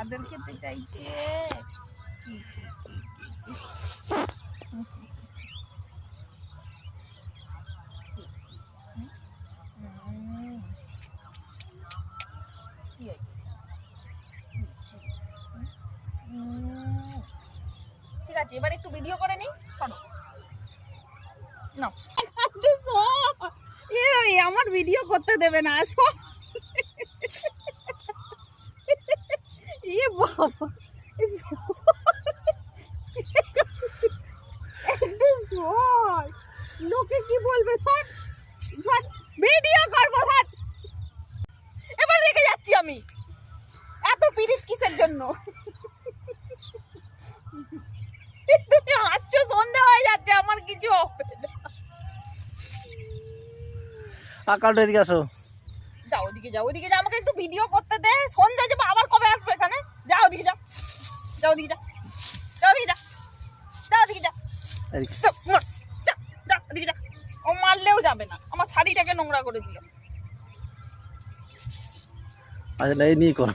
আদর খেতে চাইছে। ঠিক আছে, এবার একটু ভিডিও করে নিই। সরো। আরে আমার ভিডিও করতে দেবে না বাবা সর। একটু সর। লোকে কি বলবে সর। ভিডিও করব সর এবার রেখে যাচ্ছি আমি এত পিরিত কিসের জন্য তুমি হাসছো সন্ধে হয়ে যাচ্ছে আমার কিছু হবে না। আকালটা এদিকে আসো যাও ওদিকে যাও ওদিকে যাও আমাকে একটু ভিডিও করতে দে সন্ধে যাব যাও ওদিকে যা যাও ওদিকে যা যাও ওদিকে যা ওদিকে যাও। ও মারলেও যাবে না আমার শাড়িটাকে নোংরা করে দিল আচ্ছা এই নিয়ে করো